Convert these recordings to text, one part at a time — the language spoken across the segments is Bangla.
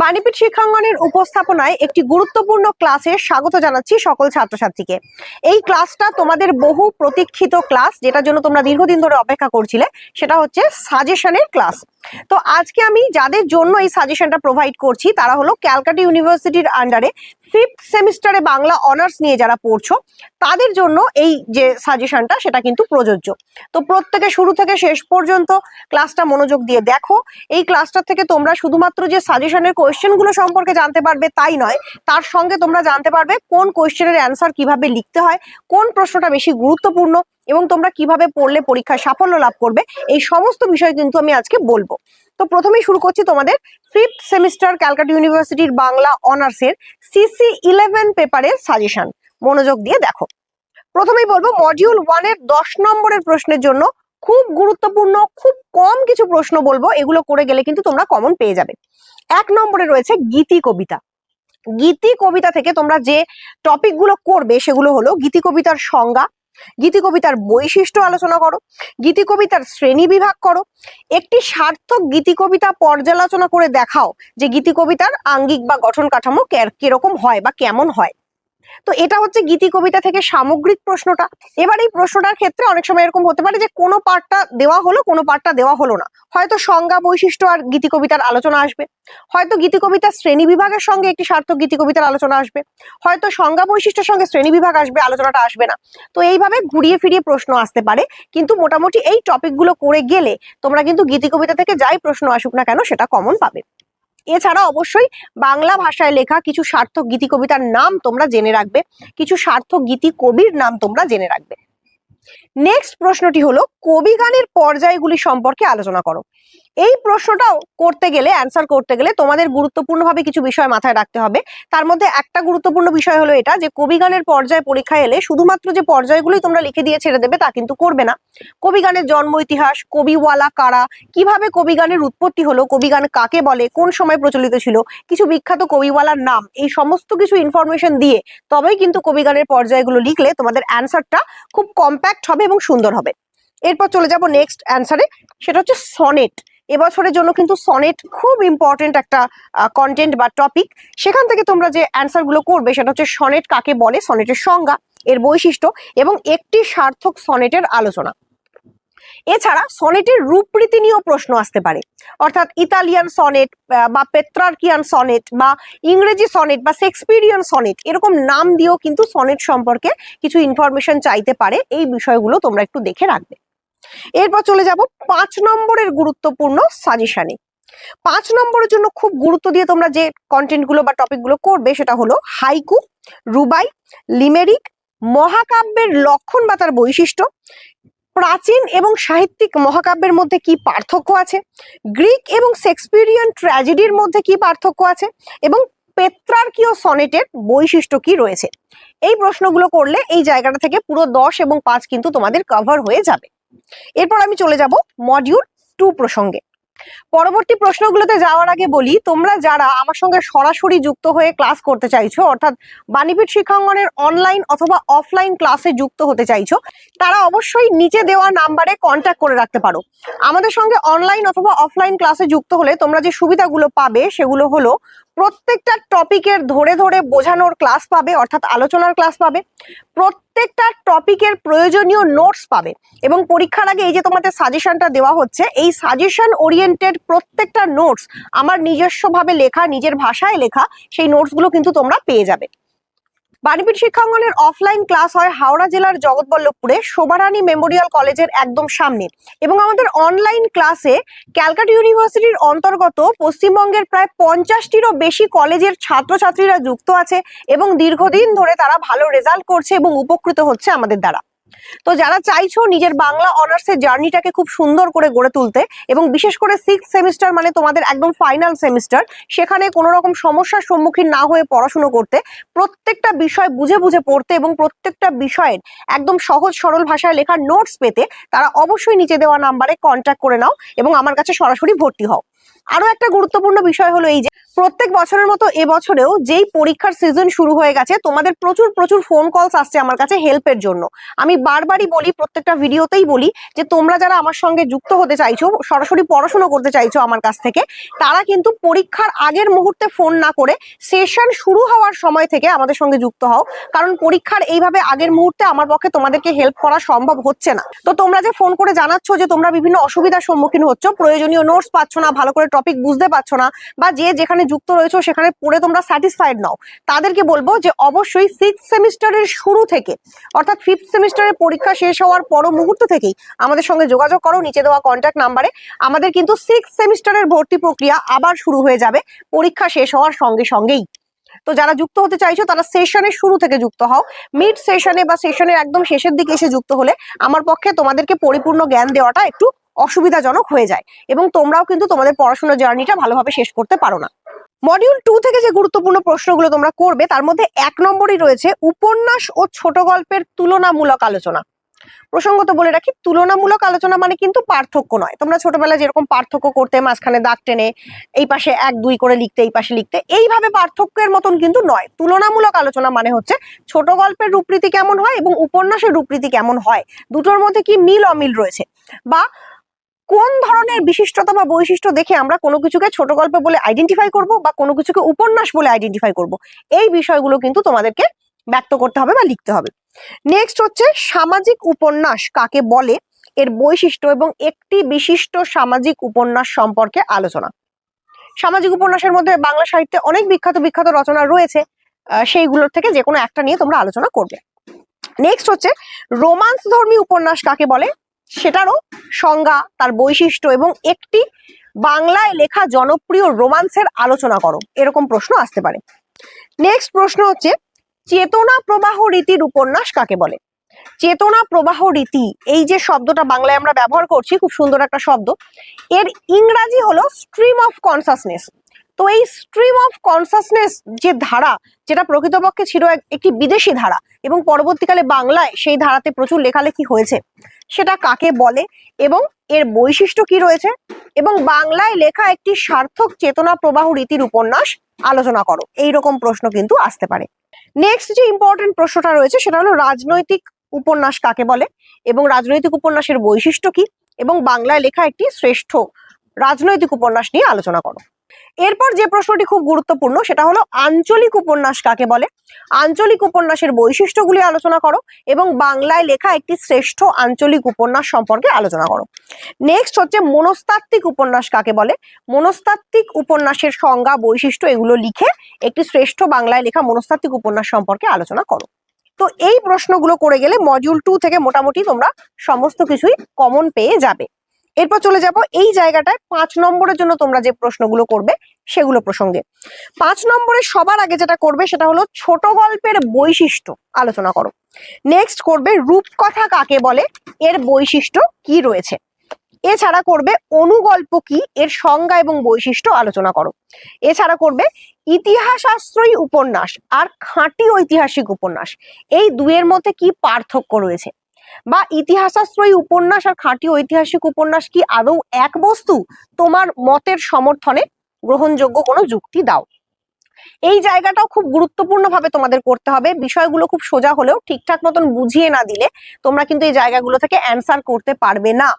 বাণীপীঠ শিক্ষাঙ্গনের উপস্থাপনায় একটি গুরুত্বপূর্ণ ক্লাসে স্বাগত জানাচ্ছি সকল ছাত্রছাত্রীকে। এই ক্লাসটা তোমাদের বহু প্রতীক্ষিত ক্লাস, যেটার জন্য তোমরা দীর্ঘদিন ধরে অপেক্ষা করছিলে, সেটা হচ্ছে সাজেশনের ক্লাস। তো আজকে আমি যাদের জন্য এই সাজেশনটা প্রোভাইড করছি, তারা হলো ক্যালকাটা ইউনিভার্সিটির আন্ডারে ফিফথ সেমিস্টারে বাংলা অনার্স নিয়ে যারা পড়ছো, তাদের জন্য এই যে সাজেশনটা সেটা কিন্তু প্রযোজ্য। তো প্রত্যেকে শুরু থেকে শেষ পর্যন্ত ক্লাসটা মনোযোগ দিয়ে দেখো। এই ক্লাসটা থেকে তোমরা শুধুমাত্র যে সাজেশনের কোয়েশ্চেনগুলো সম্পর্কে জানতে পারবে তাই নয়, তার সঙ্গে তোমরা জানতে পারবে কোন কোয়েশ্চেনের অ্যান্সার কীভাবে লিখতে হয়, কোন প্রশ্নটা বেশি গুরুত্বপূর্ণ এবং তোমরা কীভাবে পড়লে পরীক্ষায় সাফল্য লাভ করবে, এই সমস্ত বিষয় কিন্তু আমি আজকে বলব। তো প্রথমেই শুরু করছি তোমাদের ফিফথ সেমিস্টার ক্যালকাটা ইউনিভার্সিটির বাংলা অনার্সের সিসি ইলেভেন পেপারের সাজেশন মনোযোগ দিয়ে দেখো। প্রথমেই বলব মডিউল ওয়ানের দশ নম্বরের প্রশ্নের জন্য খুব গুরুত্বপূর্ণ, খুব কম কিছু প্রশ্ন বলব, এগুলো করে গেলে কিন্তু তোমরা কমন পেয়ে যাবে। এক নম্বরে রয়েছে গীতি কবিতা। গীতি কবিতা থেকে তোমরা যে টপিকগুলো করবে, সেগুলো হলো গীতি কবিতার সংজ্ঞা গীতি কবিতার বৈশিষ্ট্য আলোচনা করো, গীতি কবিতার শ্রেণি বিভাগ করো, একটি সার্থক গীতি কবিতা পর্যালোচনা করে দেখাও যে গীতি কবিতার আঙ্গিক বা গঠন কাঠামো কীরকম হয় বা কেমন হয়। তো এটা হচ্ছে গীতি কবিতা থেকে সামগ্রিক প্রশ্নটা। এবার এই প্রশ্নটার ক্ষেত্রে অনেক সময় এরকম হতে পারে যে কোনো পার্টটা দেওয়া হলো, কোনো পার্টটা দেওয়া হলো না। হয়তো সংজ্ঞা, বৈশিষ্ট্য আর গীতি কবিতার আলোচনা আসবে। হয়তো গীতি কবিতার শ্রেণি বিভাগের সঙ্গে একটি সার্থক গীতি কবিতার আলোচনা আসবে। হয়তো সংজ্ঞা, বৈশিষ্ট্যের সঙ্গে শ্রেণি বিভাগ আসবে, আলোচনাটা আসবে না। তো এইভাবে ঘুরিয়ে ফিরিয়ে প্রশ্ন আসতে পারে। কিন্তু মোটামুটি এই টপিকগুলো করে গেলে তোমরা কিন্তু গীতি কবিতা থেকে যাই প্রশ্ন আসুক না কেন সেটা কমন পাবে। এছাড়া অবশ্যই বাংলা ভাষায় লেখা কিছু সার্থক গীতি কবিতার নাম তোমরা জেনে রাখবে। কিছু সার্থক গীতি কবির নাম তোমরা জেনে রাখবে। নেক্সট প্রশ্নটি হলো, কবি গানের পর্যায়গুলি সম্পর্কে আলোচনা করো। এই প্রশ্নটাও করতে গেলে অ্যান্সার করতে গেলে তোমাদের গুরুত্বপূর্ণভাবে কিছু বিষয় মাথায় রাখতে হবে। তার মধ্যে একটা গুরুত্বপূর্ণ বিষয় হলো এটা যে কবি গানের পর্যায় পরীক্ষায় এলে শুধুমাত্র যে পর্যায়গুলোই তোমরা লিখে দিয়ে ছেড়ে দেবে তা কিন্তু করবে না। কবি গানের জন্ম ইতিহাস, কবিওয়ালা কারা, কীভাবে কবি গানের উৎপত্তি হলো কবি গান কাকে বলে, কোন সময় প্রচলিত ছিল, কিছু বিখ্যাত কবিওয়ালার নাম, এই সমস্ত কিছু ইনফরমেশন দিয়ে তবেই কিন্তু কবি গানের পর্যায়গুলো লিখলে তোমাদের অ্যান্সারটা খুব কম্প্যাক্ট হবে এবং সুন্দর হবে। এরপর চলে যাব নেক্সট অ্যান্সারে সেটা হচ্ছে সনেট এবছরের জন্য কিন্তু সনেট খুব ইম্পর্টেন্ট একটা কন্টেন্ট বা টপিক সেখান থেকে তোমরা যে অ্যান্সারগুলো করবে, সেটা হচ্ছে সনেট কাকে বলে? সনেটের সংজ্ঞা, এর বৈশিষ্ট্য এবং একটি সার্থক সনেটের আলোচনা। এছাড়া সনেটের রূপরীতি নিয়েও প্রশ্ন আসতে পারে। অর্থাৎ ইতালিয়ান সনেট বা পেত্রার্কিয়ান সনেট বা ইংরেজি সনেট বা শেক্সপিরিয়ান সনেট এরকম নাম দিয়েও কিন্তু সনেট সম্পর্কে কিছু ইনফরমেশন চাইতে পারে। এই বিষয়গুলো তোমরা একটু দেখে রাখবে। এরপর চলে যাব পাঁচ নম্বরের গুরুত্বপূর্ণ সাজেশনে পাঁচ নম্বরের জন্য খুব গুরুত্ব দিয়ে তোমরা যে কন্টেন্টগুলো বা টপিকগুলো করবে সেটা হলো হাইকু রুবাই লিমেরিক মহাকাব্যের লক্ষণ বা তার বৈশিষ্ট্য, প্রাচীন এবং সাহিত্যিক মহাকাব্যের মধ্যে কি পার্থক্য আছে, গ্রিক এবং শেক্সপিরিয়ান ট্র্যাজেডির মধ্যে কি পার্থক্য আছে, এবং পেত্রার্কীয় সনেটের বৈশিষ্ট্য কি রয়েছে। এই প্রশ্নগুলো করলে এই জায়গাটা থেকে পুরো দশ এবং পাঁচ কিন্তু তোমাদের কভার হয়ে যাবে। এরপর আমি চলে যাব মডিউল টু প্রসঙ্গে। পরবর্তী প্রশ্নগুলোতে যাওয়ার আগে বলি, তোমরা যারা আমার সঙ্গে সরাসরি যুক্ত হয়ে ক্লাস করতে চাইছো, অর্থাৎ বাণীপীঠ শিক্ষাঙ্গনের অনলাইন অথবা অফলাইন ক্লাসে যুক্ত হতে চাইছো, তারা অবশ্যই নিচে দেওয়া নাম্বারে কন্ট্যাক্ট করে রাখতে পারো। আমাদের সঙ্গে অনলাইন অথবা অফলাইন ক্লাসে যুক্ত হলে তোমরা যে সুবিধাগুলো পাবে সেগুলো হলো, প্রত্যেকটা টপিকের ধরে ধরে বোঝানোর ক্লাস পাবে, অর্থাৎ আলোচনার ক্লাস পাবে। প্রত্যেকটা টপিকের প্রয়োজনীয় নোটস পাবে। এবং পরীক্ষার আগে এই যে তোমাদের সাজেশনটা দেওয়া হচ্ছে, এই সাজেশন ওরিয়েন্টেড প্রত্যেকটা নোটস আমার নিজস্বভাবে লেখা, নিজের ভাষায় লেখা, সেই নোটসগুলো কিন্তু তোমরা পেয়ে যাবে। বাণীপীঠ শিক্ষাঙ্গনের অফলাইন ক্লাস হয় হাওড়া জেলার জগৎবল্লভপুরে শোভারানী মেমোরিয়াল কলেজের একদম সামনে। এবং আমাদের অনলাইন ক্লাসে ক্যালকাটা ইউনিভার্সিটির অন্তর্গত পশ্চিমবঙ্গের প্রায় পঞ্চাশটিরও বেশি কলেজের ছাত্রছাত্রীরা যুক্ত আছে এবং দীর্ঘদিন ধরে তারা ভালো রেজাল্ট করছে এবং উপকৃত হচ্ছে আমাদের দ্বারা। তো যারা চাইছো নিজের বাংলা অনার্সের জার্নিটাকে খুব সুন্দর করে গড়ে তুলতে এবং বিশেষ করে সিক্স সেমিস্টার মানে তোমাদের একদম ফাইনাল সেমিস্টার সেখানে কোনো রকম সমস্যার সম্মুখীন না হয়ে পড়াশুনো করতে, প্রত্যেকটা বিষয় বুঝে বুঝে পড়তে এবং প্রত্যেকটা বিষয়ের একদম সহজ সরল ভাষায় লেখা নোটস পেতে তারা অবশ্যই নিচে দেওয়া নাম্বারে কন্ট্যাক্ট করে নাও এবং আমার কাছে সরাসরি ভর্তি হও। আরও একটা গুরুত্বপূর্ণ বিষয় হলো এই যে প্রত্যেক বছরের মতো এবছরেও যেই পরীক্ষার সিজন শুরু হয়ে গেছে, তোমাদের প্রচুর প্রচুর ফোন কলস আসছে আমার কাছে হেল্পের জন্য। আমি বারবারই বলি, প্রত্যেকটা ভিডিওতেই বলি যে, তোমরা যারা আমার সঙ্গে যুক্ত হতে চাইছো, সরাসরি পড়াশোনা করতে চাইছো আমার কাছ থেকে, তারা কিন্তু পরীক্ষার আগের মুহূর্তে ফোন না করে সেশন শুরু হওয়ার সময় থেকে আমাদের সঙ্গে যুক্ত হও। কারণ পরীক্ষার এইভাবে আগের মুহূর্তে আমার পক্ষে তোমাদেরকে হেল্প করা সম্ভব হচ্ছে না। তো তোমরা যে ফোন করে জানাচ্ছ যে, তোমরা বিভিন্ন অসুবিধার সম্মুখীন হচ্ছ, প্রয়োজনীয় নোটস পাচ্ছ না, ভালো করে টপিক বুঝতে পারছ না, বা যে যেখানে যুক্ত রয়েছে, সেখানে পড়ে তোমরা স্যাটিসফাইড নাও। তাদেরকে বলব যে অবশ্যই সিক্স সেমিস্টারের শুরু থেকে, অর্থাৎ ফিফথ সেমিস্টারের পরীক্ষা শেষ হওয়ার পর মুহূর্ত থেকেই আমাদের সঙ্গে যোগাযোগ করো, নিচে দেওয়া কন্ট্যাক্ট নাম্বারে আমাদের কিন্তু সিক্স সেমিস্টারের ভর্তি প্রক্রিয়া আবার শুরু হয়ে যাবে, পরীক্ষা শেষ হওয়ার সঙ্গে সঙ্গেই। তো যারা যুক্ত হতে চাইছো, তারা সেশনের শুরু থেকে যুক্ত হও। মিড সেশনে বা সেশনের একদম শেষের দিকে এসে যুক্ত হলে আমার পক্ষে তোমাদেরকে পরিপূর্ণ জ্ঞান দেওয়াটা একটু অসুবিধাজনক হয়ে যায়। এবং তোমরাও কিন্তু তোমাদের পড়াশোনার জার্নিটা ভালোভাবে শেষ করতে পারো না। মডিউল টু থেকে যে গুরুত্বপূর্ণ প্রশ্নগুলো তোমরা করবে, তার মধ্যে এক নম্বরই রয়েছে উপন্যাস ও ছোট গল্পের তুলনামূলক আলোচনা। প্রসঙ্গত বলে রাখি, তুলনামূলক আলোচনা মানে কিন্তু পার্থক্য নয়। তোমরা ছোটবেলায় যেরকম পার্থক্য করতে, মাঝখানে দাগ টেনে, এই পাশে এক, দুই করে লিখতে, এই পাশে লিখতে, এইভাবে পার্থক্যের মতন কিন্তু নয়। তুলনামূলক আলোচনা মানে হচ্ছে ছোট গল্পের রূপরীতি কেমন হয় এবং উপন্যাসের রূপরীতি কেমন হয়। দুটোর মধ্যে কি মিল অমিল রয়েছে? বা কোন ধরনের বিশিষ্টতা বা বৈশিষ্ট্য দেখে আমরা কোনো কিছুকে ছোট গল্প বলে আইডেন্টিফাই করব বা কোনো কিছুকে উপন্যাস বলে আইডেন্টিফাই করব? এই বিষয়গুলো কিন্তু তোমাদেরকে ব্যক্ত করতে হবে বা লিখতে হবে। নেক্সট হচ্ছে সামাজিক উপন্যাস কাকে বলে? এর বৈশিষ্ট্য এবং একটি বিশিষ্ট সামাজিক উপন্যাস সম্পর্কে আলোচনা। সামাজিক উপন্যাসের মধ্যে বাংলা সাহিত্যে অনেক বিখ্যাত বিখ্যাত রচনা রয়েছে। সেইগুলোর থেকে যে কোনো একটা নিয়ে তোমরা আলোচনা করবে। নেক্সট হচ্ছে রোমান্স ধর্মী উপন্যাস কাকে বলে? সেটারও সংজ্ঞা, তার বৈশিষ্ট্য এবং একটি বাংলায় লেখা জনপ্রিয় রোমান্সের আলোচনা করো। এরকম প্রশ্ন আসতে পারে। নেক্সট প্রশ্ন হচ্ছে, চেতনা প্রবাহ রীতির উপন্যাস কাকে বলে? চেতনা প্রবাহ রীতি, এই যে শব্দটা বাংলায় আমরা ব্যবহার করছি, খুব সুন্দর একটা শব্দ, এর ইংরাজি হলো স্ট্রিম অফ কনসাসনেস তো এই স্ট্রিম অফ কনসাসনেস যে ধারা, যেটা প্রকৃতপক্ষে ছিল এক- একটি বিদেশি ধারা এবং পরবর্তীকালে বাংলায় সেই ধারাতে প্রচুর লেখালেখি হয়েছে, সেটা কাকে বলে এবং এর বৈশিষ্ট্য কি রয়েছে এবং বাংলায় লেখা একটি সার্থক চেতনা প্রবাহ রীতির উপন্যাস আলোচনা করো এই রকম প্রশ্ন কিন্তু আসতে পারে। নেক্সট যে ইম্পর্টেন্ট প্রশ্নটা রয়েছে সেটা হলো রাজনৈতিক উপন্যাস কাকে বলে এবং রাজনৈতিক উপন্যাসের বৈশিষ্ট্য কি এবং বাংলায় লেখা একটি শ্রেষ্ঠ রাজনৈতিক উপন্যাস নিয়ে আলোচনা করো। এরপর যে প্রশ্নটি খুব গুরুত্বপূর্ণ, সেটা হলো আঞ্চলিক উপন্যাস কাকে বলে? আঞ্চলিক উপন্যাসের বৈশিষ্ট্যগুলি আলোচনা করো এবং বাংলায় লেখা একটি শ্রেষ্ঠ আঞ্চলিক উপন্যাস সম্পর্কে আলোচনা করো। নেক্সট হচ্ছে মনস্তাত্ত্বিক উপন্যাস কাকে বলে? মনস্তাত্ত্বিক উপন্যাসের সংজ্ঞা, বৈশিষ্ট্য এগুলো লিখে একটি শ্রেষ্ঠ বাংলায় লেখা মনস্তাত্ত্বিক উপন্যাস সম্পর্কে আলোচনা করো। তো এই প্রশ্নগুলো করে গেলে মডিউল টু থেকে মোটামুটি তোমরা সমস্ত কিছুই কমন পেয়ে যাবে। এরপর চলে যাব এই জায়গাটায় পাঁচ নম্বরের জন্য তোমরা যে প্রশ্নগুলো করবে সেগুলো প্রসঙ্গে। পাঁচ নম্বরে সবার আগে যেটা করবে সেটা হলো ছোট গল্পের বৈশিষ্ট্য আলোচনা করো। নেক্সট করবে রূপকথা কাকে বলে, এর বৈশিষ্ট্য কি রয়েছে? এছাড়া করবে অনুগল্প কি, এর সংজ্ঞা এবং বৈশিষ্ট্য আলোচনা করো। এছাড়া করবে ইতিহাসাশ্রয়ী উপন্যাস আর খাঁটি ঐতিহাসিক উপন্যাস। এই দুয়ের মধ্যে কি পার্থক্য রয়েছে? বা ইতিহাসাশ্রয়ী উপন্যাস আর খাঁটি ঐতিহাসিক উপন্যাস কি আদৌ এক বস্তু? তোমার মতের সমর্থনে গ্রহণযোগ্য কোনো যুক্তি দাও। এই জায়গাটাও খুব গুরুত্বপূর্ণ ভাবে তোমাদের করতে হবে। বিষয়গুলো খুব সোজা হলেও ঠিকঠাক মতন বুঝিয়ে না দিলে তোমরা কিন্তু এই জায়গাগুলো থেকে অ্যান্সার করতে পারবে না।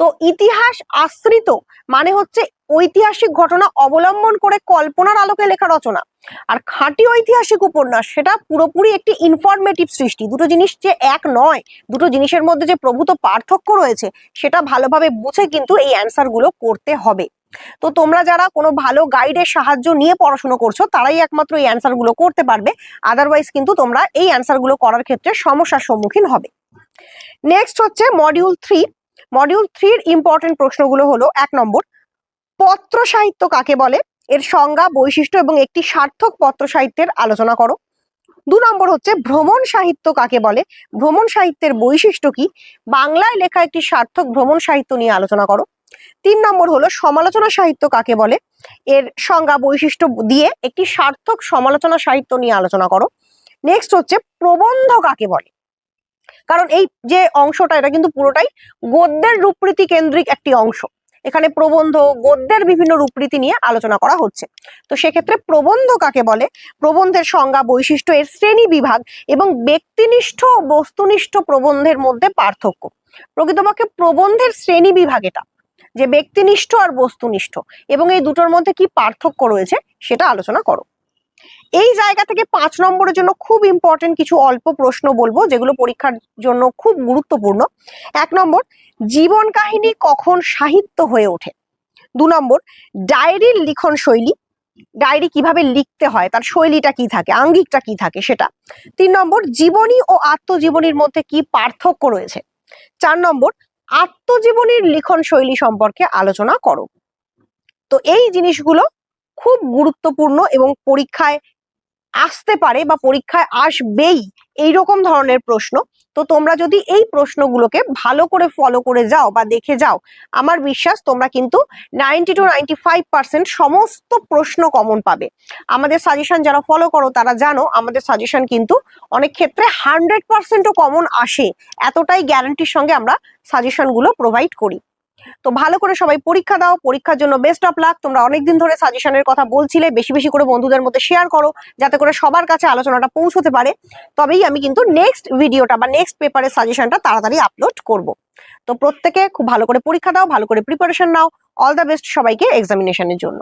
তো ইতিহাস আশ্রিত মানে হচ্ছে ঐতিহাসিক ঘটনা অবলম্বন করে কল্পনার আলোকে লেখা রচনা। আর খাঁটি ঐতিহাসিক উপন্যাস, সেটা পুরোপুরি একটি ইনফরমেটিভ সৃষ্টি। দুটো জিনিস যে এক নয়, দুটো জিনিসের মধ্যে যে প্রভূত পার্থক্য রয়েছে, সেটা ভালোভাবে বুঝে কিন্তু এই অ্যান্সারগুলো করতে হবে। তো তোমরা যারা কোনো ভালো গাইডের সাহায্য নিয়ে পড়াশোনা করছ, তারাই একমাত্র এই অ্যান্সারগুলো করতে পারবে। আদারওয়াইজ কিন্তু তোমরা এই অ্যান্সারগুলো করার ক্ষেত্রে সমস্যার সম্মুখীন হবে। নেক্সট হচ্ছে মডিউল থ্রি মডিউল থ্রির ইম্পর্টেন্ট প্রশ্নগুলো হলো, এক নম্বর, পত্র সাহিত্য কাকে বলে? এর সংজ্ঞা, বৈশিষ্ট্য এবং একটি সার্থক পত্র সাহিত্যের আলোচনা করো। দু নম্বর হচ্ছে, ভ্রমণ সাহিত্য কাকে বলে? ভ্রমণ সাহিত্যের বৈশিষ্ট্য কি? বাংলায় লেখা একটি সার্থক ভ্রমণ সাহিত্য নিয়ে আলোচনা করো। তিন নম্বর হলো, সমালোচনা সাহিত্য কাকে বলে? এর সংজ্ঞা, বৈশিষ্ট্য দিয়ে একটি সার্থক সমালোচনা সাহিত্য নিয়ে আলোচনা করো। নেক্সট হচ্ছে, প্রবন্ধ কাকে বলে? কারণ এই যে অংশটা, এটা কিন্তু পুরোটাই গদ্যের রূপরীতি কেন্দ্রিক একটি অংশ। এখানে প্রবন্ধ, গদ্যের বিভিন্ন রূপরীতি নিয়ে আলোচনা করা হচ্ছে। তো সেক্ষেত্রে প্রবন্ধ কাকে বলে? প্রবন্ধের সংজ্ঞা, বৈশিষ্ট্য, এর শ্রেণি বিভাগ এবং ব্যক্তিনিষ্ঠ বস্তুনিষ্ঠ প্রবন্ধের মধ্যে পার্থক্য। প্রকৃতপক্ষে প্রবন্ধের শ্রেণি বিভাগ এটা, যে ব্যক্তিনিষ্ঠ আর বস্তুনিষ্ঠ। এবং এই দুটোর মধ্যে কি পার্থক্য রয়েছে, সেটা আলোচনা করো। এই জায়গা থেকে পাঁচ নম্বরের জন্য খুব ইম্পর্টেন্ট কিছু অল্প প্রশ্ন বলব, যেগুলো পরীক্ষার জন্য খুব গুরুত্বপূর্ণ। এক নম্বর, জীবন কাহিনী কখন সাহিত্য হয়ে ওঠে? দু নম্বর, ডায়েরির লিখন শৈলী, ডায়েরি কীভাবে লিখতে হয়, তার শৈলীটা কি থাকে, আঙ্গিকটা কি থাকে সেটা। তিন নম্বর, জীবনী ও আত্মজীবনীর মধ্যে কি পার্থক্য রয়েছে? চার নম্বর, আত্মজীবনীর লিখন শৈলী সম্পর্কে আলোচনা করো। তো এই জিনিসগুলো খুব গুরুত্বপূর্ণ এবং পরীক্ষায় আসতে পারে বা পরীক্ষায় আসবেই এইরকম ধরনের প্রশ্ন। তো তোমরা যদি এই প্রশ্নগুলোকে ভালো করে ফলো করে যাও বা দেখে যাও, আমার বিশ্বাস তোমরা কিন্তু ninety two ninety five percent সমস্ত প্রশ্ন কমন পাবে। আমাদের সাজেশন যারা ফলো করো তারা জানো, আমাদের সাজেশন কিন্তু অনেক ক্ষেত্রে হান্ড্রেড পার্সেন্টও কমন আসে। এতটাই গ্যারান্টির সঙ্গে আমরা সাজেশনগুলো প্রোভাইড করি। তো ভালো করে সবাই পরীক্ষা দাও, পরীক্ষার জন্য বেস্ট অফ লাক তোমরা অনেকদিন ধরে সাজেশনের কথা বলছিলে, বেশি বেশি করে বন্ধুদের মধ্যে শেয়ার করো, যাতে করে সবার কাছে আলোচনাটা পৌঁছতে পারে। তবেই আমি কিন্তু নেক্সট ভিডিওটা বা নেক্সট পেপারের সাজেশনটা তাড়াতাড়ি আপলোড করব। তো প্রত্যেকে খুব ভালো করে পরীক্ষা দাও, ভালো করে প্রিপারেশন নাও। অল দ্য বেস্ট সবাইকে এক্সামিনেশনের জন্য।